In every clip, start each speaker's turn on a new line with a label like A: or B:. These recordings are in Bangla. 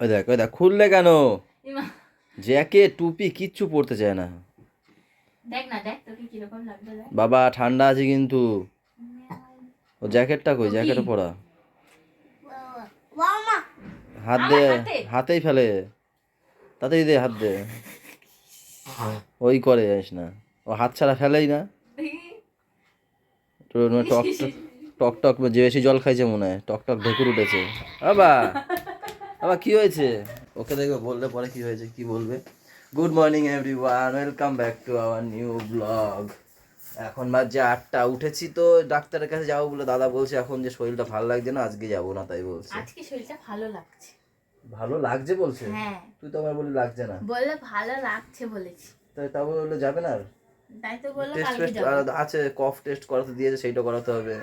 A: ওই দেখ ওই দেখ খুললে কেন? জ্যাকেট টুপি কিচ্ছু পরতে চায় না। বাবা ঠান্ডা আছে কিন্তু। ও জ্যাকেটটা কই? জ্যাকেটে পরা। হাত দে হাতেই ফেলে। তাতেই দে হাত দে। ওই করে জানিস না। ও হাত ছাড়া ফেলেই না। টক টক টক টক যে বেশি জল খাইছে মনে হয় টক টক ঢেকুর উঠেছে। বাবা! বাবা কি হয়েছে? ওকে দেখবে বললে পরে কি হয়েছে কি বলবে? Good morning everyone welcome back to our new blog এখন বাজে আটটা উঠেছি তো ডাক্তারের কাছে যাব বলে দাদা বলছে এখন যে শরীরটা ভালো লাগছে না আজকে যাব না তাই বলছে।
B: আজকে শরীরটা ভালো লাগছে।
A: ভালো লাগছে বলছে?
B: হ্যাঁ।
A: তুই তো আবার বলি লাগছে না।
B: বললে ভালো লাগছে বলেছি।
A: তাই তাও বলে যাবে না আর?
B: তাই তো বলল কালকে যাব।
A: আছে কফ টেস্ট করাতে দিয়েছে সেইটা করাতে হবে।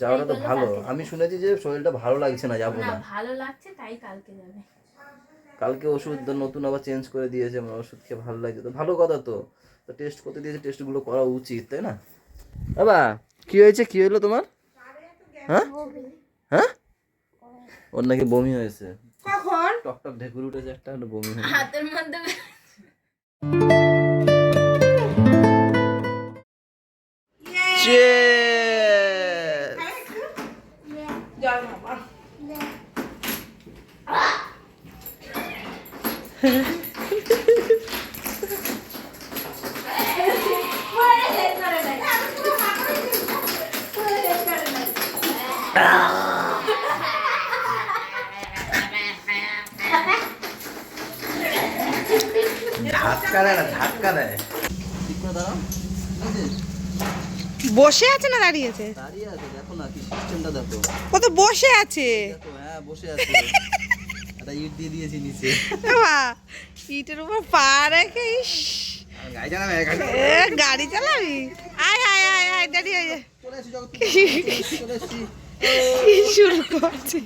A: যাওয়াটা তো ভালো। আমি শুনেছি যে শরীরটা ভালো লাগছে না যাব
B: না ভালো লাগছে তাই কালকে যাবে।
A: কালকে ওষুধ নতুন আবার চেঞ্জ করে দিয়েছে আমার ওষুধ খেয়ে ভালো লাগছে। তো ভালো কথা তো। তো টেস্ট করতে দিয়েছে টেস্টগুলো করা উচিত তাই না? বাবা কি হয়েছে? কি হলো তোমার? হ্যাঁ? হ্যাঁ? ওর নাকি বমি হয়েছে।
C: কখন?
A: টক টক ঢেকুর উঠেছে একটা একটা বমি হয়েছে।
B: হাতের মধ্যে
C: বসে আছে না
A: দাঁড়িয়ে আছে দেখো না
C: বসে আছে।
A: হ্যাঁ বসে আছে একটা ইট দিয়ে নিচে
C: ইটের উপর
A: গাড়ি চালাবে? গাড়ি
C: চালাবি আয় আয় আয়। আয় দাঁড়িয়ে
A: চলে এসেছি।
C: কি শুরু করছে।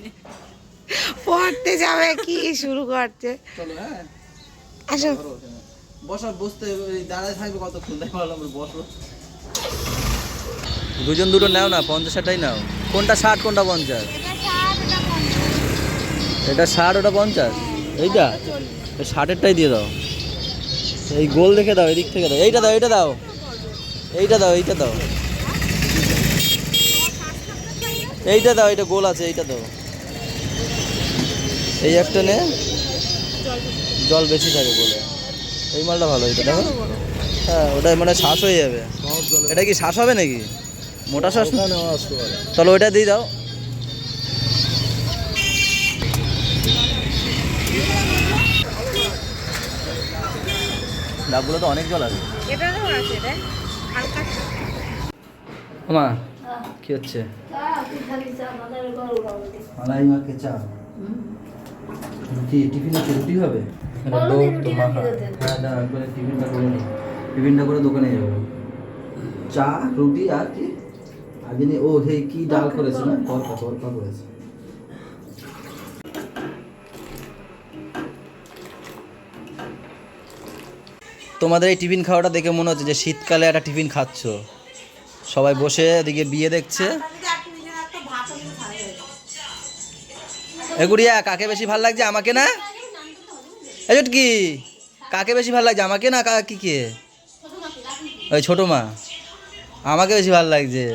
C: পড়তে যাবে কি শুরু করছে?
A: চলো হ্যাঁ।
C: আসো।
A: বসো বসতে দাঁড়ায় থাকবে কতক্ষণ? তাই ভাবলাম বসো। দুজন দুটো নাও না পঞ্চাশটাই নাও। কোনটা ষাট কোনটা পঞ্চাশ। এটা ষাট ওটা পঞ্চাশ? এইটা? এই ষাটেরটাই দিয়ে দাও। এই গোল দেখে দাও এদিক থেকে দাও। এইটা দাও এইটা দাও। এইটা দাও এইটা দাও। এইটা দাও এইটা গোল আছে এইটা দাও। এই একটা নে। জল বেশি থাকে বলে। এই মালটা ভালো এটা দেখো। হ্যাঁ ওটা মানে শ্বাস হয়ে যাবে। এটা কি শ্বাস হবে নাকি? মোটা শ্বাস না? তাহলে ওইটা দিয়ে দাও। ডাবগুলো তো অনেক জল আছে।
C: এটা
A: মা কি হচ্ছে? মালাই মাকে চা রুটি টিফিনে কি রুটি হবে? হ্যাঁ দাঁড়া একবারে টিফিনটা করে নি টিফিনটা করে দোকানে যাব। চা রুটি আর কি? আগে ও হে কি ডাল করেছে না? তরকা তরকা করেছে। তোমাদের এই টিফিন খাওয়াটা দেখে মনে হচ্ছে যে শীতকালে একটা টিফিন খাচ্ছ। সবাই বসে এদিকে বিয়ে দেখছে। এগুড়িয়া কাকে বেশি ভালো লাগছে, আমাকে না? এজট কি? কাকে বেশি ভালো লাগছে, আমাকে না, কা কি কে? ওই ছোট মা। আমাকে বেশি ভালো লাগছে।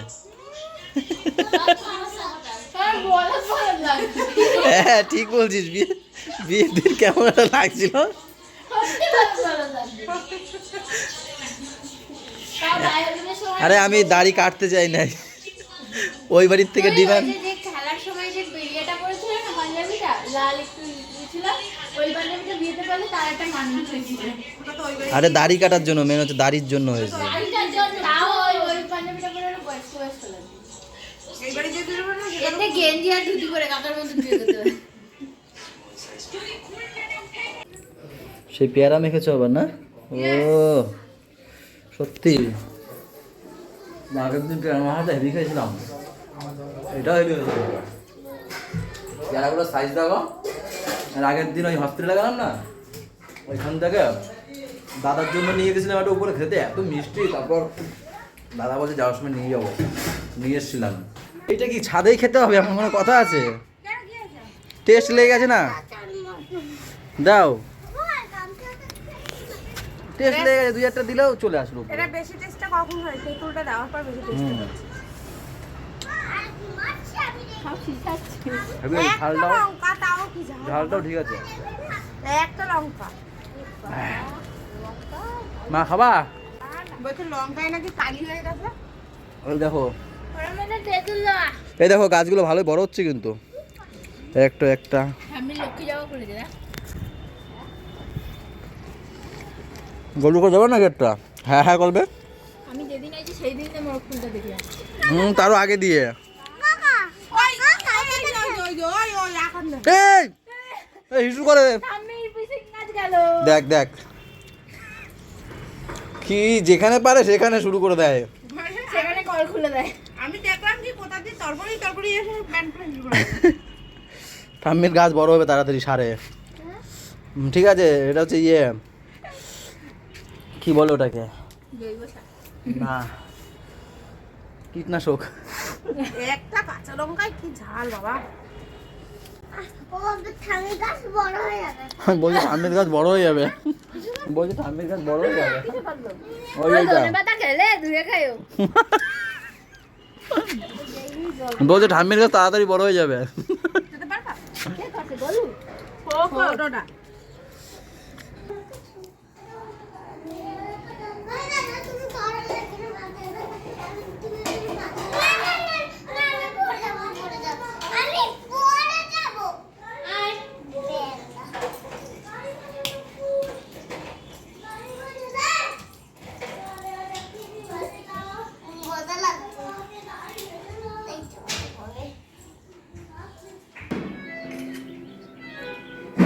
A: হ্যাঁ ঠিক বলছিস। বিয়ে বিয়ের দিন কেমন লাগছিল। আরে আমি দাড়ি কাটতে চাই নাই। ওই বাড়ির থেকে ডিমান্ড।
B: খেলার সময় যে বিয়েটা করেছিল না পাঞ্জাবিটা লাল একটু ইয়ে ছিল ওই পাঞ্জাবিটা বিয়েতে পারলে তার একটা মান্য হয়েছিল
A: আরে দাড়ি কাটার জন্য মেন হচ্ছে দাড়ির জন্য হয়েছে। সেই পেয়ারা মেখেছো আবার না? ও সত্যি। আগের দিন পেয়ারা মাখাটা হেভি খেয়েছিলাম। এটা হেভি হয়েছিল পেয়ারাগুলো সাইজ দেখো। আগের দিন ওই হসপিটালে গেলাম না? ওইখান থেকে দাদার জন্য নিয়ে গেছিলাম একটা উপরে খেতে। এত মিষ্টি। তারপর দাদা বলছে, যাওয়ার সময় নিয়ে যাব। নিয়ে এসেছিলাম। এটা কি ছাদেই খেতে হবে? এমন কোনো কথা আছে? টেস্ট লেগে গেছে না? দাও। টেস্ট লেগে গেছে। দুই একটা দিলেও চলে আসলো
C: এটা বেশি টেস্টটা কখন হয় তেঁতুলটা দেওয়ার পর বেশি টেস্ট
A: ঝালটাও ঠিক আছে।
C: একটা লঙ্কা।
A: মা খাবা?
C: হয়ে
A: দেখো।
B: মানে
A: এই দেখো গাছগুলো ভালোই বড় হচ্ছে কিন্তু। একটা একটা।
B: আমি করে দে
A: গল্প করে যাবে না গেটটা? হ্যাঁ হ্যাঁ করবে।
B: আমি যেদিন আইছি সেই দিন আমার ফুলটা দেখলাম।
A: হুম তারও আগে দিয়ে। এই এই হিসু করে দেখ দেখ। কি যেখানে পারে সেখানে শুরু করে দেয়।
B: সেখানে কল খুলে দেয়।
C: আমি দেখলাম কি কোথা দিয়ে তরবরি তরবরি এসে প্যান্ট প্যান্ট
A: ঠাম্মির গাছ বড় হবে তাড়াতাড়ি সারে। ঠিক আছে এটা হচ্ছে ইয়ে। কি বলে ওটাকে?
B: জৈব সার।
A: না। কীটনাশক।
C: একটা কাঁচা লঙ্কায় কি ঝাল বাবা।
A: বলছি গাছ বড় হয়ে যাবে। বলছি গাছ বড় হয়ে যাবে। ওই ওইটা। বলছে ঠাম্মির গাছ তাড়াতাড়ি বড় হয়ে যাবে।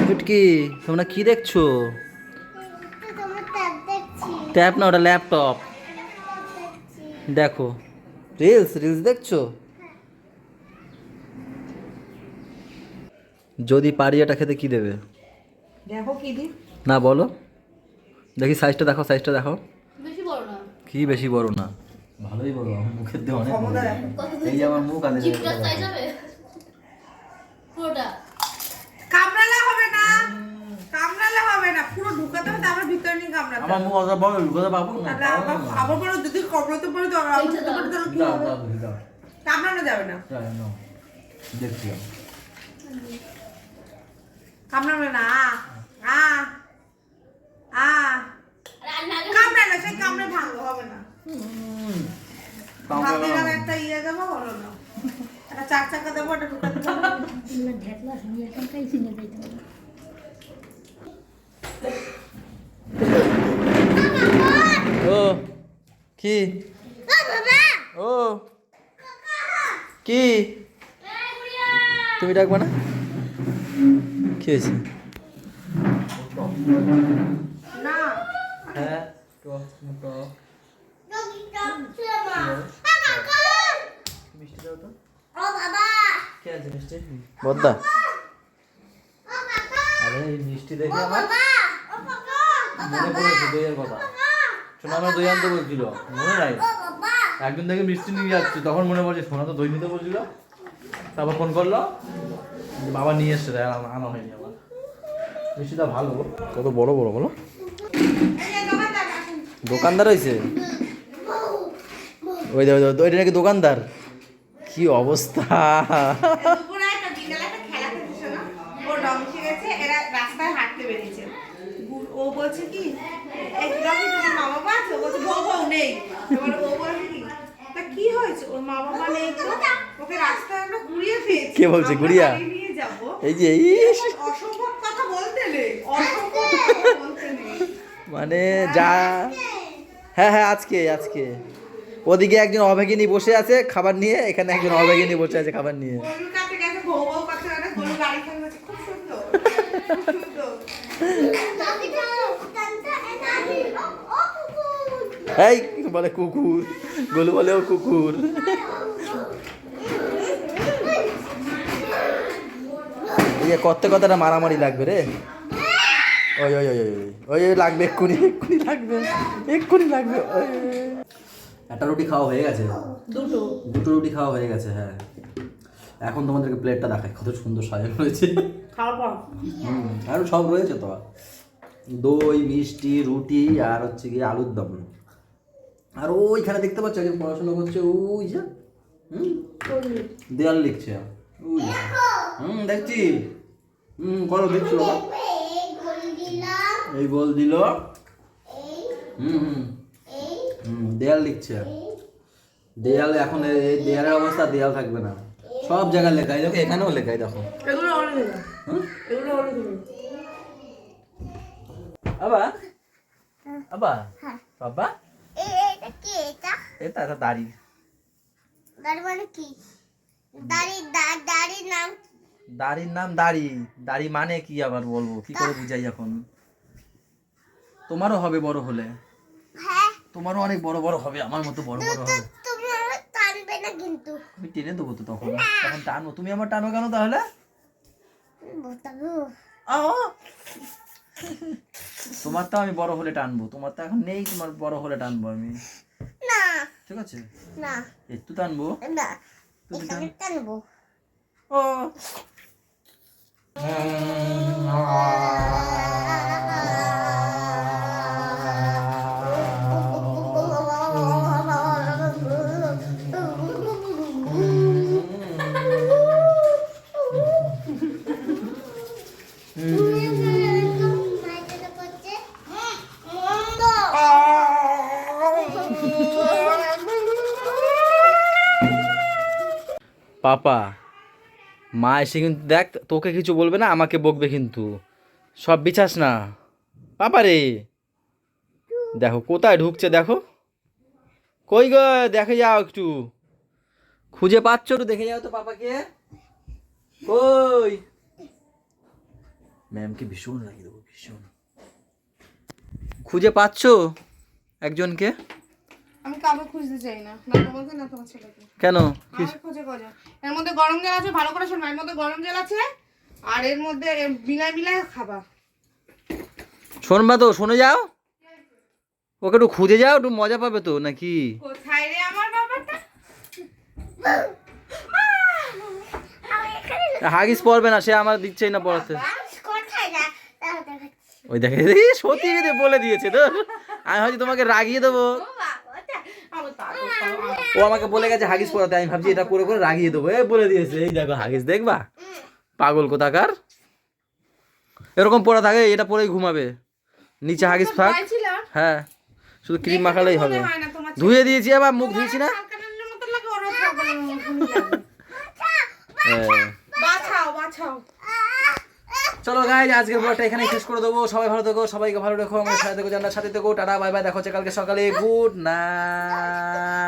A: চুটকি তোমরা কি দেখছ?
D: তোমার ট্যাব
A: না ওটা ল্যাপটপ। দেখো। রিলস রিলস দেখছ? যদি পারি এটা খেতে কি দেবে?
C: দেখো কি দি
A: না বলো। দেখি সাইজটা দেখো সাইজটা দেখো।
B: বেশি বড় না।
A: কি বেশি বড় না? ভালোই বড় আমার মুখের দিয়ে অনেক এই যে আমার মুখ আছে
B: জিপটা সাইজ হবে পুরোটা
C: কামড়ালে হবে না কামড়ালে হবে না পুরো ঢুকাতে হবে
A: আমার মুখ অত বড় পাবো না।
C: আবার পরে যদি তো আবার তো কি হবে? কামড়ানো যাবে না।
A: দেখছি।
C: না। আ আ। কামড়ে হবে না। একটা ইয়ে দেবো হলো না। একটা চার চাকা দেবো একটা ঢুকাতে পারব
B: ঢেকলা আমি এখন খাই চিনে যাইতে হবে
A: ও, কি? ও, কি? তুমি ডাকবা না? কি হয়েছে? হ্যাঁ বদ্দা? আরে মিষ্টি দেখে আমার মনে পড়েছে দইয়ের কথা শোনা আমার দই আনতে বলছিল। মনে নাই? একদিন থেকে মিষ্টি নিয়ে যাচ্ছি তখন মনে পড়ছে সোনা তো দই নিতে বলছিল। তারপর ফোন করল বাবা নিয়ে এসছে তাই আনা আনা হয়নি আমার মিষ্টিটা ভালো। কত বড় বড় বলো।
C: দোকানদার
A: হয়েছে? ওই দেখো ওইটা নাকি দোকানদার? কি অবস্থা?
C: দুপুরে একটা বিকালে এবার ও বলছে তা কি হয়েছে? ওর মা বাবা নেই তো। ওকে রাস্তায় আমরা ঘুরিয়ে পেয়েছি
A: কে বলছে?
C: নিয়ে যাব।
A: এই যে ইস।
C: অসম্ভব কথা বলতে নেই। অসম্ভব কথা বলতে নেই।
A: মানে যা হ্যাঁ হ্যাঁ আজকে আজকে। ওদিকে একজন অভাগিনী বসে আছে খাবার নিয়ে এখানে একজন অভাগিনী বসে আছে খাবার নিয়ে। এই বলে কুকুর গোলু বলে ও কুকুর। এই যে করতে কথাটা মারামারি লাগবে রে। ওই ওই ওই ওই ওই লাগবে এক্ষুনি এক্ষুনি লাগবে এক্ষুনি লাগবে। একটা রুটি খাওয়া হয়ে গেছে?
C: দুটো।
A: দুটো রুটি খাওয়া হয়ে গেছে হ্যাঁ। এখন তোমাদেরকে প্লেটটা দেখাই কত সুন্দর সাজানো রয়েছে। আরও সব রয়েছে তো। দই মিষ্টি রুটি আর হচ্ছে গিয়ে আলুর দম। আর ওইখানে দেখতে পাচ্ছ একজন পড়াশোনা করছে ওই যে হুম? দেয়াল লিখছে। ওই হুম দেখছি। হুম করো দেখছ?
D: এই গোল দিলাম
A: দিল। হুম হুম হুম দেয়াল লিখছে। দেয়াল এখন এই- দেয়ালের অবস্থা দেয়াল থাকবে না। সব জায়গায় লেখাই দেখো এখানেও লেখাই দেখো।
C: এগুলো অনেক
A: হুম?
C: এগুলো অনেক দিন
A: আবা আবা
D: হ্যাঁ।
A: বাবা?
D: কি এটা?
A: এটা এটা দাড়ি।
D: দাড়ি মানে কি? দাড়ি দাড়ির নাম
A: দাড়ির নাম দাড়ি। দাড়ি মানে কি আবার বলব? কি করে বুঝাই এখন? তোমারও হবে বড় হলে।
D: হ্যাঁ।
A: তোমারও অনেক বড় বড় হবে আমার মতো বড় বড় হবে।
D: তুমি টানবে না কিন্তু।
A: আমি টেনে দেবো তো তখন। তখন টানবো তুমি আমার টানো কেন তাহলে?
D: বতাবো।
A: আ! তোমার তো আমি বড় হলে টানবো। তোমার তো এখন নেই তোমার বড় হলে টানবো আমি।
D: না।
A: ঠিক আছে?
D: না।
A: একটু টানবো?
D: না।
A: তুমি
D: টানবো।
A: ও। পাপা মা এসে কিন্তু দেখ তোকে কিছু বলবে না আমাকে বকবে কিন্তু। সব বিচাস না। পাপা রে। দেখো কোথায় ঢুকছে দেখো। কই গো দেখে যাও একটু। খুঁজে পাচ্ছ একটু দেখে যাও তো পাপাকে। কই? ম্যামকে ভীষণ লাগিয়ে দেবো ভীষণ। খুঁজে পাচ্ছ একজনকে?
C: আমি কাউকে খুঁজতে চাই না। না তোমাকে না তোমার ছেলেকে।
A: কেন?
C: খুঁজে খোঁজে। এর মধ্যে গরম জল আছে ভালো করে শোনো। এর মধ্যে গরম জল আছে আর এর মধ্যে মিলাই মিলাই খাবা।
A: শোনবা তো শুনে যাও। ওকে একটু খুঁজে যাও একটু মজা পাবে তো নাকি
C: কোথায় রে আমার ব্যাপারটা
A: হাগিস পড়বে না সে আমার দিচ্ছেই না পড়াতে। ওই দেখে সত্যি বলে দিয়েছে তো। আমি হয়তো তোমাকে রাগিয়ে দেবো। ও আমাকে বলে গেছে হাগিস পড়াতে আমি ভাবছি এটা করে করে রাগিয়ে দেবো। এ বলে দিয়েছে এই দেখো হাগিস দেখবা? পাগল কোথাকার? এরকম পড়া থাকে এটা পরেই ঘুমাবে। নিচে হাগিস থাক। হ্যাঁ শুধু ক্রিম মাখালেই হবে। ধুয়ে দিয়েছি আবার মুখ ধুয়েছি না। হ্যাঁ
C: বাছাও বাছাও।
A: চলো গাইজ আজকের ব্লগটা এখানে শেষ করে দেবো। সবাই ভালো থেকো, সবাইকে ভালো রেখো আমার সাথে থেকো জানার সাথে থেকো, টাটা বাই বাই দেখো হচ্ছে কালকে সকালে। Good night